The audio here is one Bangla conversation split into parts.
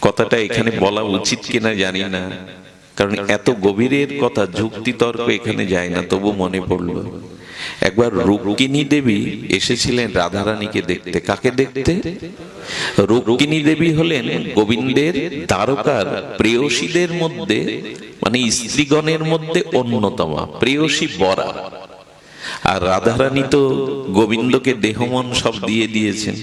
কথাটা এখানে বলা উচিত কিনা জানি না। কারণ এত গভীরের কথা যুক্তি তর্ক এখানে যায় না তবু মনে পড়ল। একবার রুক্মিণী দেবী এসেছিলেন রাধারানীকে দেখতে। কাকে দেখতে? রুক্মিণী দেবী হলেন গোবিন্দের দ্বারকার প্রেয়সীদের মধ্যে মানে স্ত্রীগণের মধ্যে অন্যতমা প্রেয়সী বরা। আর রাধারানী তো গোবিন্দকে দেহমন সব দিয়ে দিয়েছেন।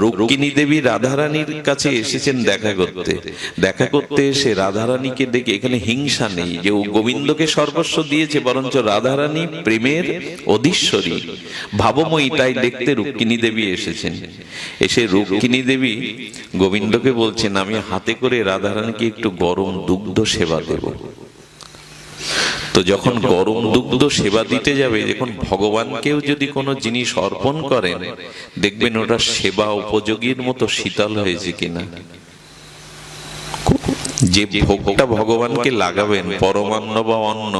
রুক্মিণী দেবী রাধারানীর কাছে এসেছেন দেখা করতে। দেখা করতে এসে রাধারানীকে দেখে এখানে হিংসা নেই, যে ও গোবিন্দকে সর্বস্ব দিয়েছে, বরঞ্চ রাধারানী প্রেমের অধীশ্বরী। ভাবময়ী তাই দেখতে রুক্মিণী দেবী এসেছেন। এসে রুক্মিণী দেবী গোবিন্দকে বলছেন, আমি হাতে করে রাধারানীকে একটু গরম দুগ্ধ সেবা দেব। তো যখন গরম দুগ্ধ সেবা দিতে যাবে যখন ভগবানকেও যদি কোনো জিনিস অর্পণ করেন দেখবেন ওটা সেবা উপযোগীর মতো শীতল হয়েছে কিনা। যে ভোগটা ভগবানকে লাগাবেন পরমান্ন বা অন্ন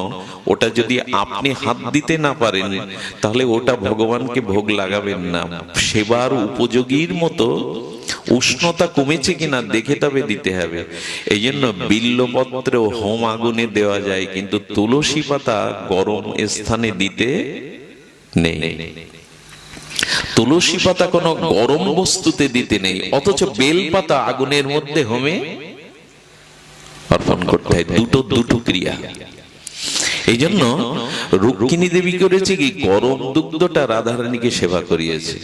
ওটা যদি আপনি হাত দিতে না পারেন তাহলে ওটা ভগবানকে ভোগ লাগাবেন না। সেবার উপযোগীর মতো উষ্ণতা কমেছে কিনা দেখে তবে দিতে হবে। এই জন্য বিল্লপত্র হোম আগুনে দেওয়া যায়, কিন্তু তুলসী পাতা গরম স্থানে দিতে নেই। তুলসী পাতা কোনো গরম বস্তুতে দিতে নেই, অথচ বেল পাতা আগুনের মধ্যে হোমে অর্পণ করতে হয়। দুটো দুটো ক্রিয়া। এই জন্য রুক্মিণী দেবী করেছে কি, গরম দুগ্ধটা রাধারানীকে সেবা করিয়েছে।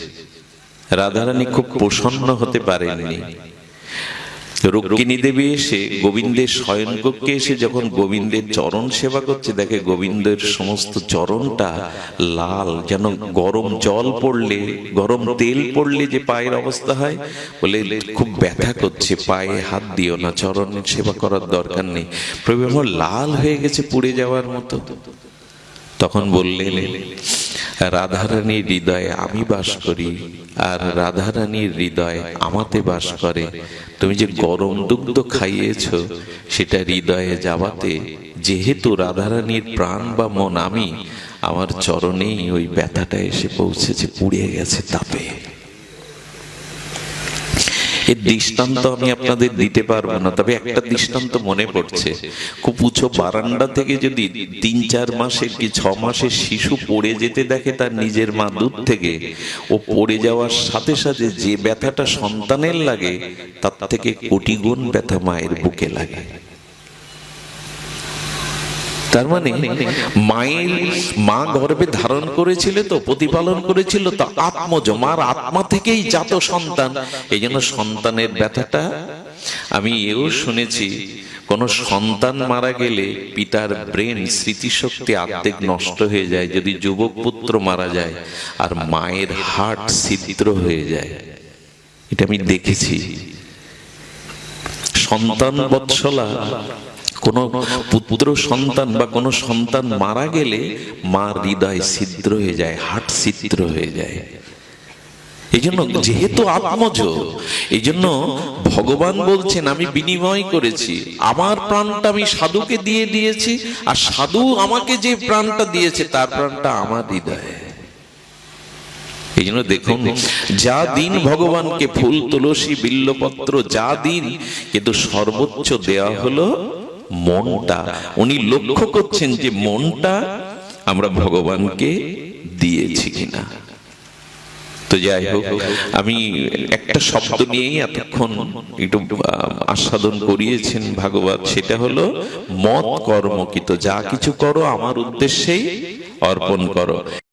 রাধারানী খুব প্রসন্ন হতে পারেননি। রুক্মিণী দেবী এসে গোবিন্দের শয়নকক্ষে এসে যখন গোবিন্দের চরণ সেবা করছে, দেখে গোবিন্দের সমস্ত চরণটা লাল, যেন গরম জল পড়লে, গরম তেল পড়লে যে পায়ের অবস্থা হয়, বলে খুব ব্যথা করছে, পায়ে হাত দিও না চরণ সেবা করার দরকার নেই। প্রভু লাল হয়ে গেছে পুড়ে যাওয়ার মতো। তখন বললেন রাধারানীর হৃদয়ে আমি বাস করি, আর রাধারানীর হৃদয় আমাতে বাস করে। তুমি যে গরম দুগ্ধ খাইয়েছ, সেটা হৃদয়ে যাওয়াতে যেহেতু রাধারানীর প্রাণ বা মন আমি, আমার চরণেই ওই ব্যথাটা এসে পৌঁছেছে, পুড়ে গেছে তাপে। এর দৃষ্টান্ত আমি আপনাদের দিতে পারব না, তবে একটা দৃষ্টান্ত মনে পড়ছে। খুব উঁচু বারান্দা থেকে যদি তিন চার মাসের কি ছ মাসের শিশু পড়ে যেতে দেখে তার নিজের মা দুধ থেকে, ও পড়ে যাওয়ার সাথে সাথে যে ব্যথাটা সন্তানের লাগে, তার থেকে কোটি গুণ ব্যথা মায়ের বুকে লাগে। তার মানে মায়ের মা গর্ভে ধারণ করেছিল তো, প্রতিপালন করেছিল তো আত্মজ মার আত্মা থেকেই জাত সন্তান। এই জন্য সন্তানের ব্যথাটা, আমি এও শুনেছি, কোন সন্তান মারা গেলে পিতার ব্রেন স্মৃতিশক্তি আর্ধেক নষ্ট হয়ে যায়, যদি যুবক পুত্র মারা যায়, আর মায়ের হার্ট ছিদ্র হয়ে যায়। এটা আমি দেখেছি। সন্তান বৎসলা কোন পুত্র সন্তান বা কোন সন্তান মারা গেলে মার হৃদয় ছিদ্র হয়ে যায়, হাট ছিদ্র হয়ে যায়। এই জন্য যেহেতু আত্মজ এই জন্য ভগবান বলছেন, আমি বিনিময় করেছি, আমার প্রাণটা আমি সাধুকে দিয়ে দিয়েছি, আর সাধু আমাকে যে প্রাণটা দিয়েছে, তার প্রাণটা আমার হৃদয়ে। এই জন্য দেখুন, যা দিন ভগবানকে ফুল, তুলসী, বিল্লপত্র, যা দিন, কিন্তু সর্বোচ্চ দেয়া হলো মনটা। উনি লক্ষ্য করছেন যে মনটা আমরা ভগবানকে দিয়েছি কিনা। তো যাই হোক, আমি একটা শব্দ নিয়েই এতক্ষণ একটু আস্বাদন করিয়েছেন ভাগবত। সেটা হলো, মত কর্মকিত যা কিছু করো, আমার উদ্দেশ্যেই অর্পণ করো।